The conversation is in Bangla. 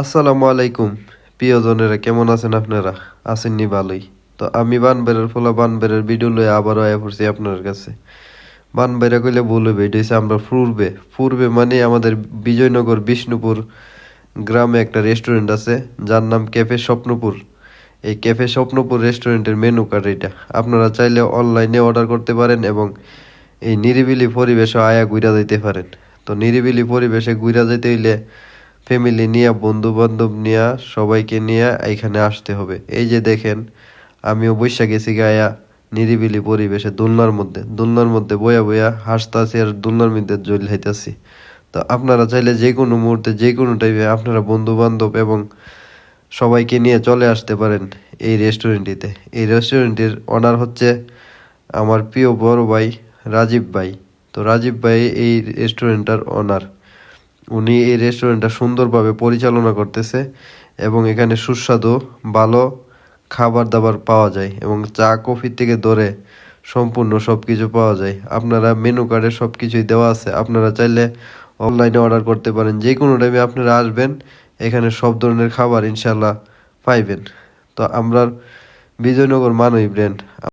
আসসালামু আলাইকুম। প্রিয়জনেরা কেমন আছেন আপনারা? আছেননি ভালোই। তো আমি বানবেরের ফলা বানবেরের ভিডিও লয়ে আবারও আয়া পড়ছি আপনার কাছে। বানবেরা কইলে বলবে এটা হচ্ছে আমরা পূর্বে পূর্বে মানে আমাদের বিজয়নগর বিষ্ণুপুর গ্রামে একটা রেস্টুরেন্ট আছে, যার নাম ক্যাফে স্বপ্নপুর। এই ক্যাফে স্বপ্নপুর রেস্টুরেন্টের মেনু কার্ড এটা। আপনারা চাইলে অনলাইনে অর্ডার করতে পারেন এবং এই নিরিবিলি পরিবেশে আয়া ঘুরা যাইতে পারেন। তো নিরিবিলি পরিবেশে ঘুরা যেতে হইলে ফ্যামিলি নিয়ে বন্ধু বান্ধব নিয়ে, সবাইকে নিয়ে এখানে আসতে হবে। এই যে দেখেন, আমিও বৈশা গেছি গায়া নিরিবিলি পরিবেশে, দোলনার মধ্যে। দোলনার মধ্যে বয়া বয়া হাসতাছি আর দোলনার মধ্যে জল হাইতাছি। তো আপনারা চাইলে যে কোনো মুহূর্তে, যে কোনো টাইমে আপনারা বন্ধু বান্ধব এবং সবাইকে নিয়ে চলে আসতে পারেন এই রেস্টুরেন্টটিতে এই রেস্টুরেন্টের অনার হচ্ছে আমার প্রিয় বড় ভাই রাজীব ভাই। তো রাজীব ভাই এই রেস্টুরেন্টটার অনার উনি এই রেস্টুরেন্টটা সুন্দরভাবে পরিচালনা করতেছে এবং এখানে সুস্বাদু, ভালো খাবার দাবার পাওয়া যায় এবং চা, কফি থেকে ধরে সম্পূর্ণ সব কিছু পাওয়া যায়। আপনারা মেনু কার্ডে সব কিছুই দেওয়া আছে। আপনারা চাইলে অনলাইনে অর্ডার করতে পারেন। যে কোনো টাইমে আপনারা আসবেন, এখানে সব ধরনের খাবার ইনশাল্লাহ পাইবেন। তো আমরা বিজয়নগর মানই ব্র্যান্ড